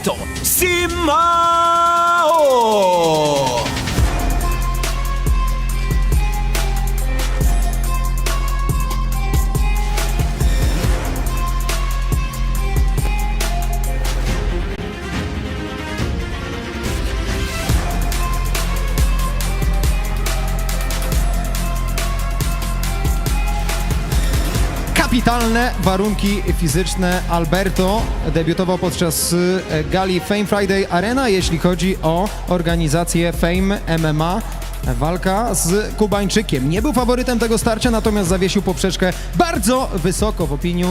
Alberto Simao! Kapitalne warunki fizyczne. Alberto debiutował podczas y, gali Fame Friday Arena, jeśli chodzi o organizację Fame MMA. Walka z Kubańczykiem. Nie był faworytem tego starcia, natomiast zawiesił poprzeczkę bardzo wysoko w opinii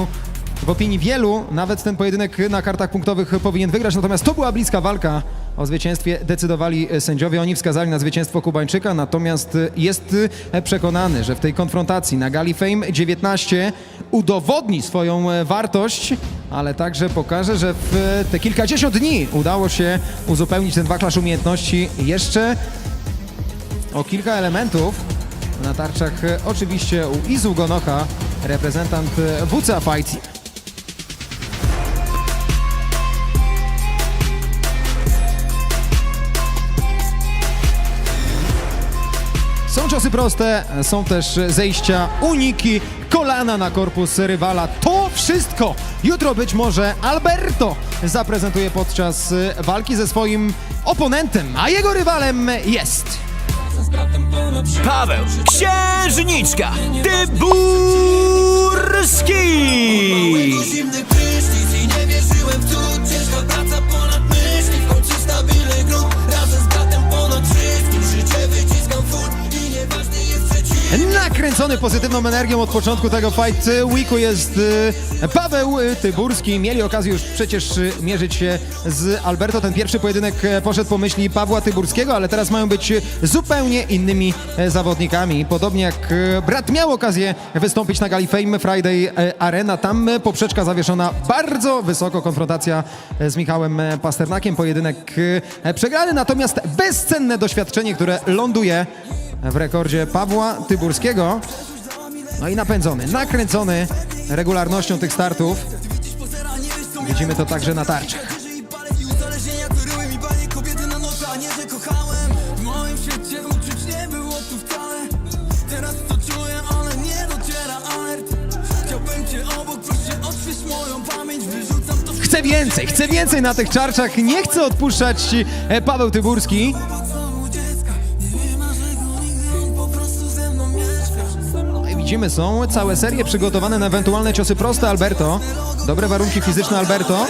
w opinii wielu nawet ten pojedynek na kartach punktowych powinien wygrać, natomiast to była bliska walka. O zwycięstwie decydowali sędziowie. Oni wskazali na zwycięstwo Kubańczyka, natomiast jest przekonany, że w tej konfrontacji na Gali Fame 19 udowodni swoją wartość, ale także pokaże, że w te kilkadziesiąt dni udało się uzupełnić ten wachlarz umiejętności jeszcze o kilka elementów. Na tarczach oczywiście u Izu Gonocha, reprezentant WCA Fight. Są ciosy proste, są też zejścia, uniki, kolana na korpus rywala. To wszystko jutro być może Alberto zaprezentuje podczas walki ze swoim oponentem, a jego rywalem jest... Paweł Księżniczka Tyburski! Zimny prysznic i nie wierzyłem w cud Ciężka Nakręcony pozytywną energią od początku tego fight weeku jest e, Paweł Tyburski. Mieli okazję już przecież e, mierzyć się z Alberto. Ten pierwszy pojedynek e, poszedł po myśli Pawła Tyburskiego, ale teraz mają być e, zupełnie innymi e, zawodnikami. Podobnie jak e, brat miał okazję wystąpić na gali Fame Friday Arena. Tam poprzeczka zawieszona bardzo wysoko. Konfrontacja z Michałem Pasternakiem. Pojedynek przegrany, natomiast bezcenne doświadczenie, które ląduje w rekordzie Pawła Tyburskiego. No i napędzony, nakręcony regularnością tych startów. Widzimy to także na tarczach. Chcę więcej, chcę więcej na tych czarczach. Nie chce odpuszczać e, Paweł Tyburski. Widzimy, są całe serie przygotowane na ewentualne ciosy proste Alberto. Dobre warunki fizyczne Alberto.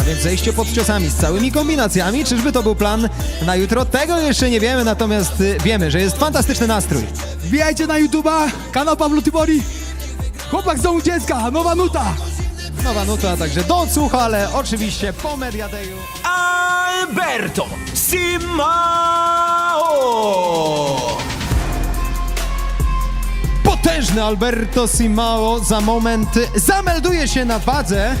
A więc zejście pod ciosami z całymi kombinacjami. Czyżby to był plan na jutro? Tego jeszcze nie wiemy, natomiast y, wiemy, że jest fantastyczny nastrój. Wbijajcie na YouTube'a, kanał Pawlo Tybori. Chłopak z domu dziecka, nowa nuta. Nowa nuta także do odsłuchu, ale oczywiście po Mediadeju. Alberto Simao! Potężny Alberto Simao za moment zamelduje się na wadze.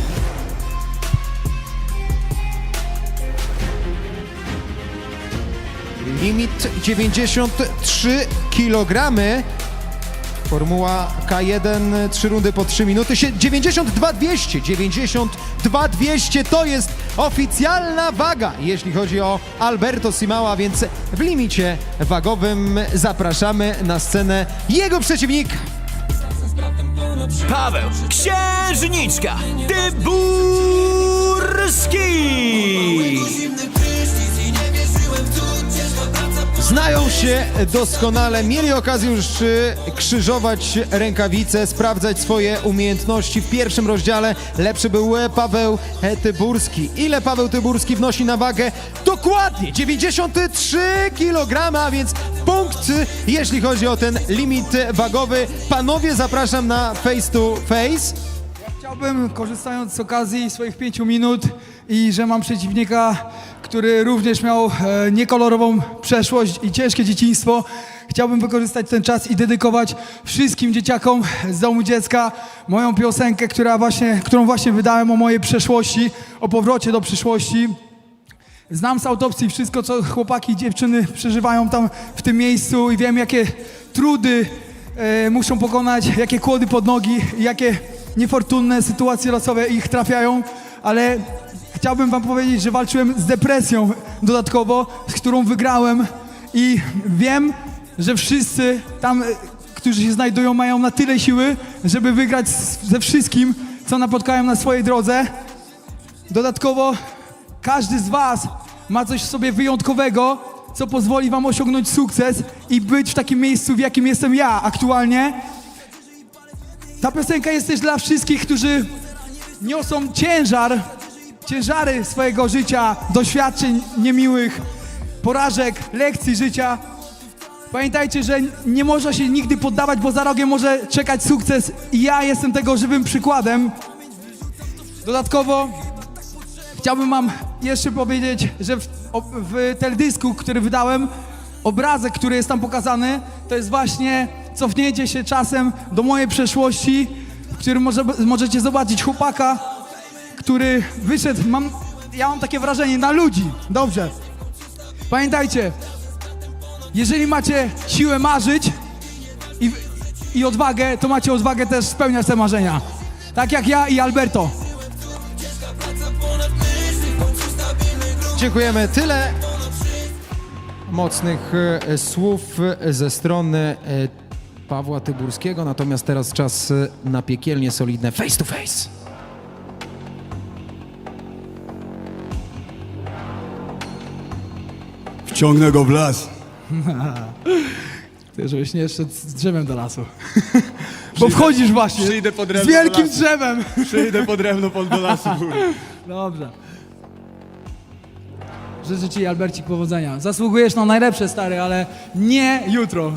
Limit 93 kg. Formuła K1, 3 rundy po 3 minuty. Sie- 92 200, 92 200 to jest oficjalna waga, jeśli chodzi o Alberto Simała, więc w limicie wagowym zapraszamy na scenę jego przeciwnika. Paweł Księżniczka Tyburski! Znają się doskonale, mieli okazję już y, krzyżować rękawice, sprawdzać swoje umiejętności. W pierwszym rozdziale lepszy był e, Paweł e, Tyburski. Ile Paweł Tyburski wnosi na wagę? Dokładnie 93 kg, a więc punkt, jeśli chodzi o ten limit wagowy. Panowie, zapraszam na face to face. Chciałbym, korzystając z okazji swoich pięciu minut i że mam przeciwnika, który również miał e, niekolorową przeszłość i ciężkie dzieciństwo, chciałbym wykorzystać ten czas i dedykować wszystkim dzieciakom z domu dziecka moją piosenkę, która właśnie, którą właśnie wydałem o mojej przeszłości, o powrocie do przyszłości. Znam z autopsji wszystko, co chłopaki i dziewczyny przeżywają tam w tym miejscu i wiem, jakie trudy e, muszą pokonać, jakie kłody pod nogi, jakie niefortunne sytuacje losowe ich trafiają, ale chciałbym wam powiedzieć, że walczyłem z depresją dodatkowo, z którą wygrałem i wiem, że wszyscy tam, e, którzy się znajdują, mają na tyle siły, żeby wygrać ze wszystkim, co napotkają na swojej drodze. Dodatkowo każdy z was ma coś w sobie wyjątkowego, co pozwoli wam osiągnąć sukces i być w takim miejscu, w jakim jestem ja aktualnie. Ta piosenka jest też dla wszystkich, którzy niosą ciężar, ciężary swojego życia, doświadczeń niemiłych, porażek, lekcji życia. Pamiętajcie, że nie można się nigdy poddawać, bo za rogiem może czekać sukces i ja jestem tego żywym przykładem. Dodatkowo chciałbym wam jeszcze powiedzieć, że w, w teledysku, który wydałem, obrazek, który jest tam pokazany, to jest właśnie cofnięcie się czasem do mojej przeszłości, w którym może, możecie zobaczyć chłopaka, który wyszedł, mam, ja mam takie wrażenie, na ludzi. Dobrze. Pamiętajcie, jeżeli macie siłę marzyć i, i odwagę, to macie odwagę też spełniać te marzenia. Tak jak ja i Alberto. Dziękujemy. Tyle mocnych e, słów e, ze strony e, Pawła Tyburskiego. Natomiast teraz czas na piekielnie solidne face to face. Wciągnę go w las. Ty, żebyś nie szedł z drzewem do lasu. Bo wchodzisz właśnie przyjdę po z drewno do wielkim lasu. drzewem. Przyjdę po drewno pod do lasu. Dobrze. Życzę Ci, Albercik, powodzenia. Zasługujesz na najlepsze, stary, ale nie jutro.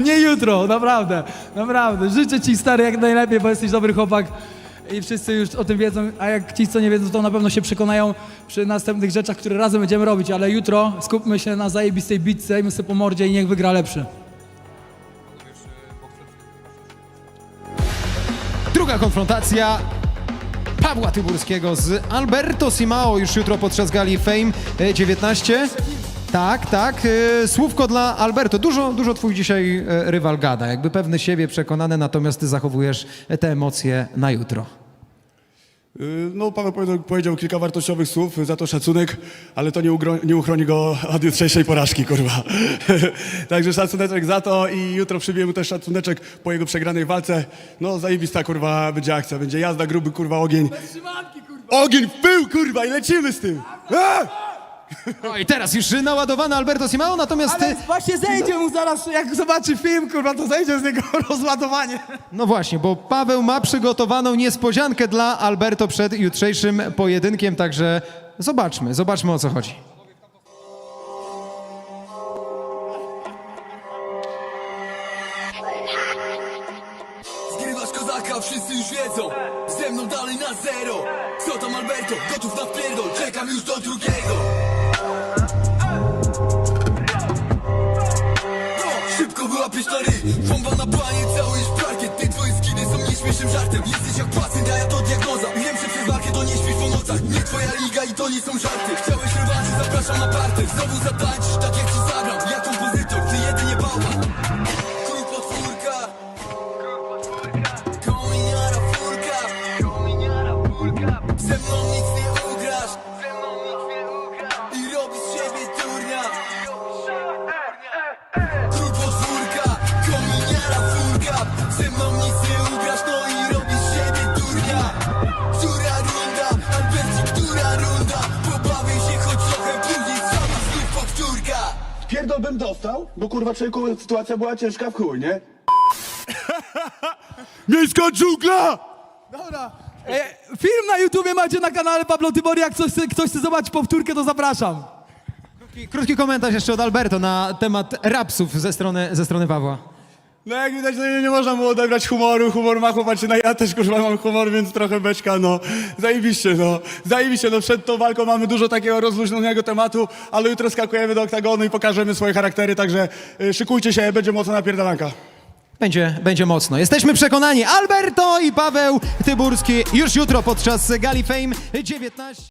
nie jutro, naprawdę, naprawdę. Życzę Ci, stary, jak najlepiej, bo jesteś dobry chłopak i wszyscy już o tym wiedzą, a jak ci, co nie wiedzą, to na pewno się przekonają przy następnych rzeczach, które razem będziemy robić, ale jutro skupmy się na zajebistej bitce, i sobie po mordzie i niech wygra lepszy. Druga konfrontacja Pawła Tyburskiego z Alberto Simao już jutro podczas gali Fame e, 19. Tak, tak. e, Słówko dla Alberto. Dużo, dużo twój dzisiaj e, rywal gada. Jakby pewny siebie, przekonany, natomiast ty zachowujesz te emocje na jutro. Y, No, Paweł powiedział, powiedział kilka wartościowych słów, za to szacunek, ale to nie, ugro, nie uchroni go od jutrzejszej porażki, kurwa. Także szacuneczek za to i jutro przybijemy też szacuneczek po jego przegranej walce. No, zajebista, kurwa, będzie akcja, będzie jazda, gruby, kurwa, ogień. Ogień w pył, kurwa, i lecimy z tym! A! No i teraz już naładowany Alberto Simao, natomiast ty... Ale właśnie zejdzie mu zaraz, jak zobaczy film, kurwa, to zejdzie z niego rozładowanie. No właśnie, bo Paweł ma przygotowaną niespodziankę dla Alberto przed jutrzejszym pojedynkiem, także zobaczmy, zobaczmy o co chodzi. Zgrywasz kozaka, wszyscy już wiedzą. Ze mną dalej na zero. Co tam Alberto, gotów na pierdol Czekam już do drugiego Szybko wyłapiesz ryj. Bomba na planie, całujesz parkiet Te twoje skiny są nieśmiesznym żartem. Jesteś jak pacjent, a ja to diagnoza. Wiem, że przez walkę to nie śpisz po nocach. Nie twoja liga i to nie są żarty. Chciałeś rewanżu, zapraszam na parter Znowu zatańczysz Ze mną nic nie ugrasz No i robisz siebie turnia Która runda? Alberci, która runda? Pobawię się choć trochę Później sama znów powtórka Pierdol bym dostał, bo kurwa człowieku sytuacja była ciężka w chuj, nie? Miejska dżungla! Dobra. E, film na YouTubie macie na kanale Pablo Tybor. Jak ktoś, chce- ktoś chce zobaczyć powtórkę, to zapraszam. Krótki, krótki komentarz jeszcze od Alberto na temat rapsów ze strony, ze strony Pawła. No jak widać, no nie, można było odebrać humoru, humor ma chłopacy, no ja też kurwa mam humor, więc trochę beczka, no. Zajebiście, no. Zajebiście, no przed tą walką mamy dużo takiego rozluźnionego tematu, ale jutro skakujemy do oktagonu i pokażemy swoje charaktery, także y, szykujcie się, będzie mocna napierdalanka. Będzie, będzie mocno. Jesteśmy przekonani. Alberto i Paweł Tyburski już jutro podczas Gali Fame 19.